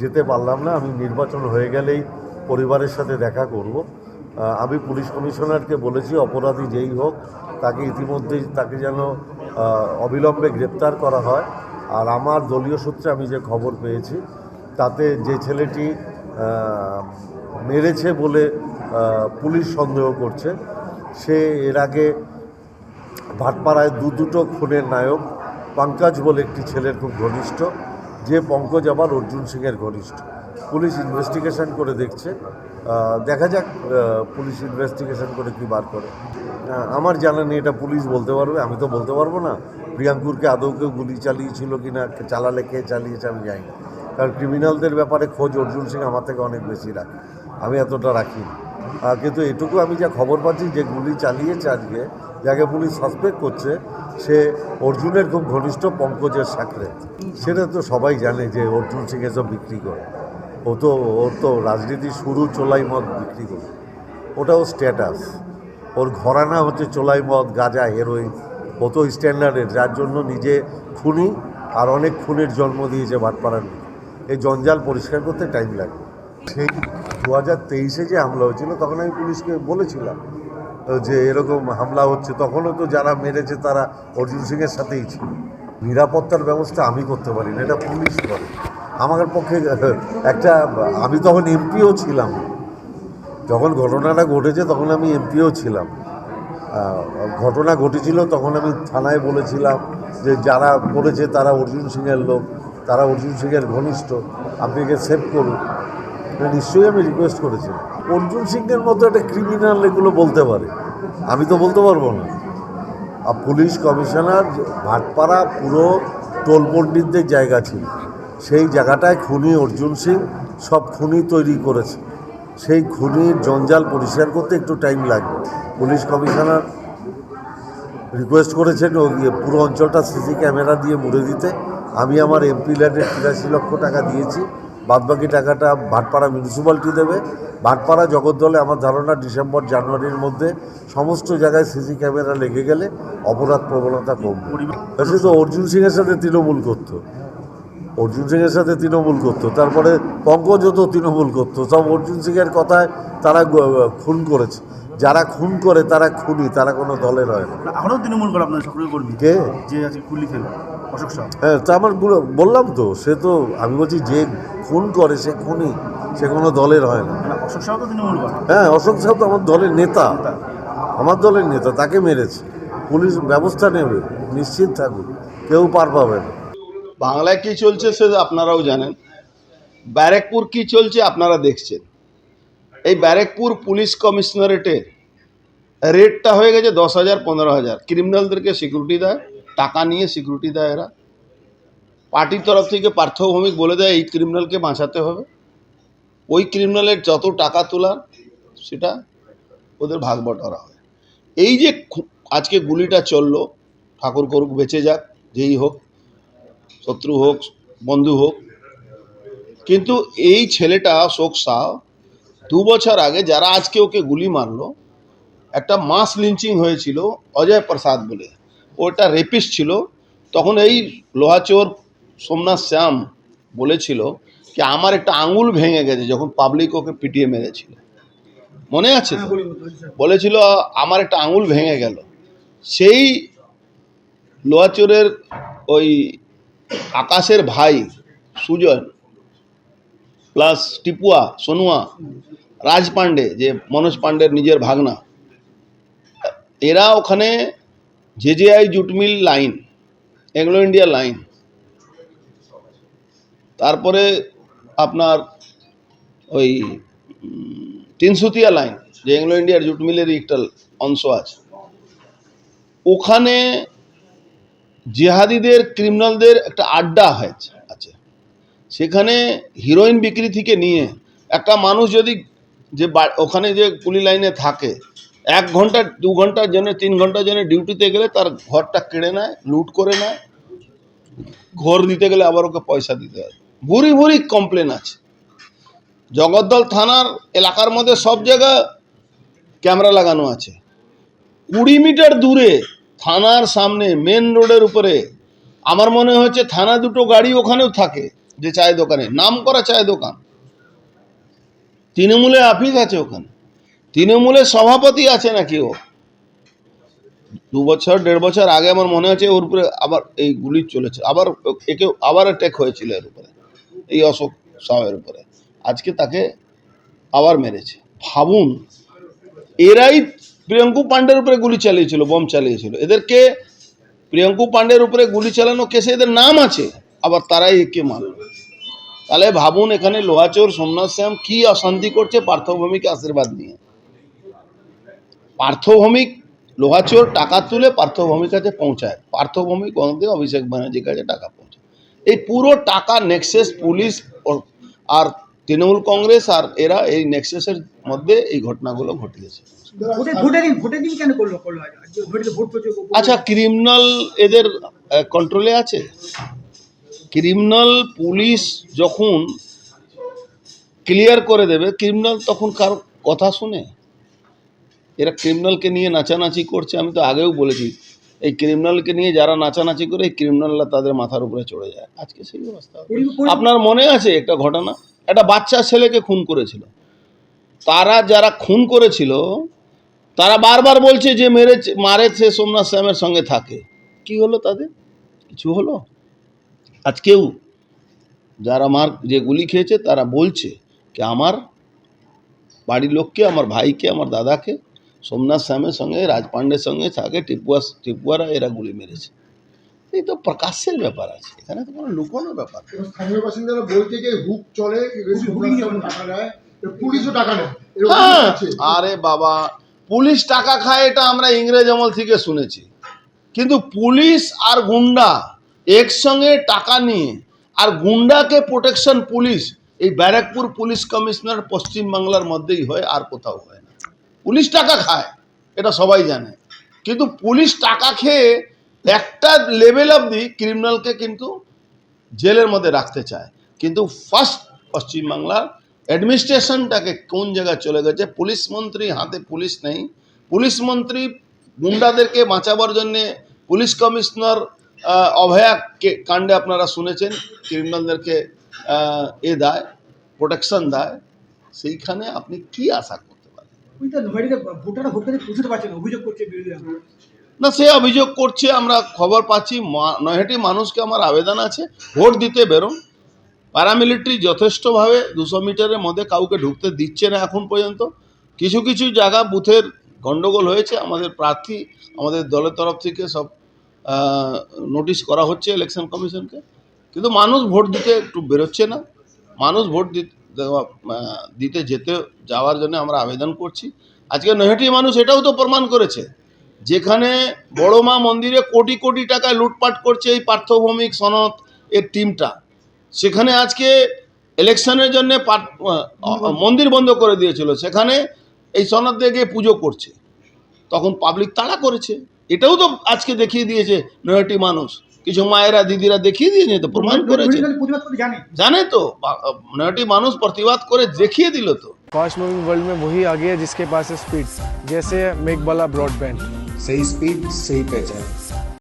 যেতে পারলাম না। আমি নির্বাচন হয়ে গেলেই পরিবারের সাথে দেখা করব। আমি পুলিশ কমিশনারকে বলেছি, অপরাধী যেই হোক, তাকে ইতিমধ্যেই তাকে যেন অবিলম্বে গ্রেপ্তার করা হয়। আর আমার দলীয় সূত্রে আমি যে খবর পেয়েছি, তাতে যে ছেলেটি মেরেছে বলে পুলিশ সন্দেহ করছে, সে এর আগে ভাটপাড়ায় দু দুটো খুনের নায়ক, পঙ্কজ বলে একটি ছেলের খুব ঘনিষ্ঠ যে পঙ্কজ আবার অর্জুন সিংয়ের ঘনিষ্ঠ। পুলিশ ইনভেস্টিগেশন করে দেখছে। দেখা যাক পুলিশ ইনভেস্টিগেশন করে কি বার করে। আমার জানা নেই, এটা পুলিশ বলতে পারবে, আমি তো বলতে পারব না। প্রিয়াঙ্কুরকে আদৌ কেউ গুলি চালিয়েছিল কি না চালালে কে চালিয়েছে আমি জানি না। কারণ ক্রিমিনালদের ব্যাপারে খোঁজ অর্জুন সিং আমার থেকে অনেক বেশি রাখে। আমি এতটা রাখি কিন্তু এটুকু আমি যা খবর পাচ্ছি যে গুলি চালিয়েছে আজকে যাকে পুলিশ সাসপেক্ট করছে, সে অর্জুনের খুব ঘনিষ্ঠ পঙ্কজের সাকরে সেটা তো সবাই জানে যে অর্জুন সিং এসব বিক্রি করে। ও তো, ওর তো রাজনীতি শুরু চোলাই মদ বিক্রি করে। ওটাও স্ট্যাটাস ওর ঘরানা হচ্ছে চোলাই মদ, গাঁজা হেরোইন ও তো স্ট্যান্ডার্ডের যার জন্য নিজে খুনি আর অনেক খুনের জন্ম দিয়েছে ভাটপাড়ার। এই জঞ্জাল পরিষ্কার করতে টাইম লাগে। সেই দু হাজার তেইশে যে হামলা হয়েছিল, তখন আমি পুলিশকে বলেছিলাম যে এরকম হামলা হচ্ছে, তখনও তো যারা মেরেছে তারা অর্জুন সিংয়ের সাথেই ছিল। নিরাপত্তার ব্যবস্থা আমি করতে পারি না এটা পুলিশ করে। আমার পক্ষে, একটা, আমি তখন এমপিও ছিলাম। যখন ঘটনাটা ঘটেছে তখন আমি এমপিও ছিলাম। ঘটনা ঘটেছিল তখন আমি থানায় বলেছিলাম যে যারা করেছে তারা অর্জুন সিংয়ের লোক, তারা অর্জুন সিংয়ের ঘনিষ্ঠ, আপনি একে সেভ করুন। নিশ্চয়ই আমি রিকোয়েস্ট করেছি। অর্জুন সিংয়ের মতো একটা ক্রিমিনাল এগুলো বলতে পারে। আমি তো বলতে পারব না। আর পুলিশ কমিশনার ভাটপাড়া পুরো টোল পণ্ডিতদের জায়গা ছিল। সেই জায়গাটায় খুনি অর্জুন সিং সব খুনি তৈরি করেছে। সেই খুনির জঞ্জাল পরিষ্কার করতে একটু টাইম লাগবে। পুলিশ কমিশনার রিকোয়েস্ট করেছেন পুরো অঞ্চলটা সিসি ক্যামেরা দিয়ে মুড়ে দিতে। আমি আমার এমপি ল্যান্ডের তিরাশি লক্ষ টাকা দিয়েছি। বাদবাকি টাকাটা ভাটপাড়া মিউনিসিপ্যালিটি দেবে। ভাটপাড়া জগদ্দলে আমার ধারণা ডিসেম্বর, জানুয়ারির মধ্যে সমস্ত জায়গায় সিসি ক্যামেরা লেগে গেলে অপরাধ প্রবণতা কমবে। সে তো অর্জুন সিংয়ের সাথে তৃণমূল করতো। অর্জুন সিংয়ের সাথে তৃণমূল করতো। তারপরে পঙ্কজও তো তৃণমূল করতো। সব অর্জুন সিংয়ের কথায় তারা খুন করেছে। যারা খুন করে তারা খুনি তারা কোনো দলের হয় না আরও তৃণমূল করে আপনার সক্রিয় কর্মী কে? যে আজকে গুলি খেল অশোক সাহ হ্যাঁ তা আমার গুলো- বললাম তো সে তো আমি বলছি যে খুন করে সে খুনি সে কোনো দলের হয় না অশোক সাহ তো তৃণমূল করে। হ্যাঁ অশোক সাহেব তো আমার দলের নেতা। আমার দলের নেতা তাকে মেরেছে। পুলিশ ব্যবস্থা নেবে নিশ্চিত থাকুক কেউ পার পাবে না। বাংলায় কী চলছে সে আপনারাও জানেন ব্যারেকপুর কী চলছে আপনারা দেখছেন। এই ব্যারেকপুর পুলিশ কমিশনারেটে রেটটা হয়ে গেছে দশ হাজার, পনেরো হাজার। ক্রিমিনালদেরকে সিকিউরিটি দেয়, টাকা নিয়ে সিকিউরিটি দেয় এরা। পার্টির তরফ থেকে পার্থভৌমিক বলে দেয়, এই ক্রিমিনালকে বাঁচাতে হবে। ওই ক্রিমিনালের যত টাকা তোলার, সেটা ওদের ভাগ বটরা হয়। এই যে আজকে গুলিটা চলল, ঠাকুর করুক, বেঁচে যাক, যেই হোক, শত্রু হোক, বন্ধু হোক। কিন্তু এই ছেলেটা, অশোক শাহ দু বছর আগে যারা আজকে ওকে গুলি মারলো একটা মাস লিঞ্চিং হয়েছিল অজয় প্রসাদ বলে। ওটা রেপিস্ট ছিল। তখন এই লোহাচোর সোমনাথ শ্যাম বলেছিল কি আমার একটা আঙুল ভেঙে গেছে। যখন পাবলিক ওকে পিটিয়ে মেরেছিল। মনে আছে তো? বলেছিল আমার একটা আঙুল ভেঙে গেল। সেই লোহাচোরের ওই আকাশের ভাই সুজন প্লাস টিপুয়া, সোনুয়া, রাজ পাণ্ডে, যে মনোজ পাণ্ডের নিজের ভাগনা। এরা ওখানে JJI jute mill line Anglo India line. তারপরে আপনার ওই তিনসুতিয়া লাইন, যে অ্যাংলো ইন্ডিয়ার জুট মিলেরই একটা অংশ আছে। ওখানে জেহাদিদের, ক্রিমিনালদের একটা আড্ডা হয়েছে। সেখানে হিরোইন বিক্রি থেকে নিয়ে একটা মানুষ যদি যে ওখানে যে পুলি লাইনে থাকে, এক ঘণ্টা, দু ঘণ্টার জন্য, তিন ঘণ্টার জন্য ডিউটিতে গেলে তার ঘরটা কেড়ে নেয়, লুট করে নেয়। ঘর দিতে গেলে আবার ওকে পয়সা দিতে হয়। ভুরি ভুরি কমপ্লেন আছে। জগদ্দল থানার এলাকার মধ্যে সব জায়গা ক্যামেরা লাগানো আছে। কুড়ি মিটার দূরে থানার সামনে মেন রোডের উপরে, আমার মনে হচ্ছে থানা দুটো গাড়ি ওখানেও থাকে। যে চায়ের দোকানে, নাম করা চায়ের দোকান। তৃণমূলে অফিস আছে ওখানে। তৃণমূলের সভাপতি আছে নাকি ও? দু বছর, দেড় বছর আগে আমার মনে আছে ওর উপরে আবার এই গুলি চলেছে। আবার একে, আবার অ্যাটেক হয়েছিল এর উপরে, এই অশোক সাহের উপরে। আজকে তাকে আবার মেরেছে। ভাবুন, এরাই প্রিয়ঙ্কু পাণ্ডের উপরে গুলি চালিয়েছিল, বোম চালিয়েছিল। এদেরকে প্রিয়ঙ্কু পাণ্ডের উপরে গুলি চালানো কেসে এদের নাম আছে। আবার তারাই একে মারল। তাহলে ভাবুন এখানে লোহাচোর সোমনাথ শ্যাম কি অশান্তি করছে পার্থভূমিকে আশীর্বাদ নিয়ে? পার্থভৌমিক লোহাচোর টাকা তুলে পার্থভৌমিক কাছে পৌঁছায়। পার্থভৌমিক গঙ্গে অভিষেক ব্যানার্জির কাছে টাকা পৌঁছায়। এই পুরো টাকা নেক্সেস পুলিশ আর তৃণমূল কংগ্রেস আর এরা এই নেক্সেসের মধ্যে এই ঘটনাগুলো ঘটিয়েছে। আচ্ছা ক্রিমিনাল এদের কন্ট্রোলে আছে? ক্রিমিনাল পুলিশ যখন ক্লিয়ার করে দেবে ক্রিমিনাল তখন কার কথা শুনে? এরা ক্রিমিনালকে নিয়ে নাচানাচি করছে আমি তো আগেও বলেছি এই ক্রিমিনালকে নিয়ে যারা নাচানাচি করে এই ক্রিমিনালরা তাদের মাথার উপরে চড়ে যায়। আজকে সেই অবস্থা। আপনার মনে আছে একটা ঘটনা? একটা বাচ্চা ছেলেকে খুন করেছিল। তারা যারা খুন করেছিল তারা বারবার বলছে যে মেরে মারেছে সোমনাথ শ্যামের সঙ্গে থাকে। কি হলো তাদের? কিছু হলো? আজকেও যারা মার যে গুলি খেয়েছে তারা বলছে যে আমার বাড়ির লোককে আমার ভাইকে আমার দাদাকে সোমনাথ শ্যামের সঙ্গে রাজপাণ্ডের সঙ্গে থাকে টিপুয়া টিপুয়ারা এরা গুলি মেরেছে। এই তো প্রকাশ্যের ব্যাপার আছে। এখানে তো কোনো লুকোনোর ব্যাপার স্থানীয় বাসিন্দারা বলছে যে হুক চলে পুলিশও টাকা নেয় হ্যাঁ! আরে বাবা পুলিশ টাকা খায় এটা আমরা ইংরেজ আমল থেকে শুনেছি। কিন্তু পুলিশ আর গুন্ডা একসঙ্গে টাকা নিয়ে আর গুন্ডাকে প্রোটেকশন পুলিশ এই ব্যারাকপুর পুলিশ কমিশনার পশ্চিম বাংলার মধ্যেই হয়, আর কোথাও হয় না। পুলিশ টাকা খায়, এটা সবাই জানে। কিন্তু পুলিশ টাকা খেয়ে একটা লেভেল অবধি ক্রিমিনালকে কিন্তু জেলের মধ্যে রাখতে চায়। কিন্তু ফার্স্ট পশ্চিমবাংলার অ্যাডমিনিস্ট্রেশনটাকে কোন জায়গায় চলে গেছে? পুলিশ মন্ত্রী হাতে পুলিশ নেই। পুলিশ মন্ত্রী গুন্ডাদেরকে বাঁচাবার জন্যে পুলিশ কমিশনার অভয়া কাণ্ডে আপনারা শুনেছেন ক্রিমিনালদেরকে এ দেয় প্রোটেকশন দেয় সেইখানে আপনি কি আশা করতে পারেন? না সে অভিযোগ করছে আমরা খবর পাচ্ছি নৈহাটি মানুষকে আমার আবেদন আছে ভোট দিতে বেরোন। প্যারামিলিটারি যথেষ্টভাবে দুশো মিটারের মধ্যে কাউকে ঢুকতে দিচ্ছে না এখন পর্যন্ত। কিছু কিছু জায়গা বুথের গণ্ডগোল হয়েছে আমাদের প্রার্থী আমাদের দলের তরফ থেকে সব নোটিশ করা হচ্ছে ইলেকশন কমিশনকে কিন্তু মানুষ ভোট দিতে একটু বেরোচ্ছে না। মানুষ ভোট দিতে দিতে যেতে যাওয়ার জন্য আমরা আবেদন করছি। আজকে নৈহাটি মানুষ এটাও তো প্রমাণ করেছে যেখানে বড় মা মন্দিরে কোটি কোটি টাকায় লুটপাট করছে এই পার্থভৌমিক সনদ এর টিমটা সেখানে আজকে ইলেকশনের জন্য মন্দির বন্ধ। করে দিয়েছিল। সেখানে এই সনদ দিয়ে গিয়ে পুজো করছে। তখন পাবলিক তাড়া করেছে। এটাও তো আজকে দেখিয়ে দিয়েছে নয়টি মানুষ কিছু মায়েরা দিদিরা দেখিয়ে দিয়েছে তো প্রমাণ করেছে নৈহাটি প্রতিবাদ করতে জানে জানে তো নয়টি মানুষ প্রতিবাদ করে দেখিয়ে দিল তো फास्ट मूविंग वर्ल्ड में वही आगे है जिसके पास है स्पीड जैसे मेघबाला ब्रॉडबैंड सही स्पीड सही पहचान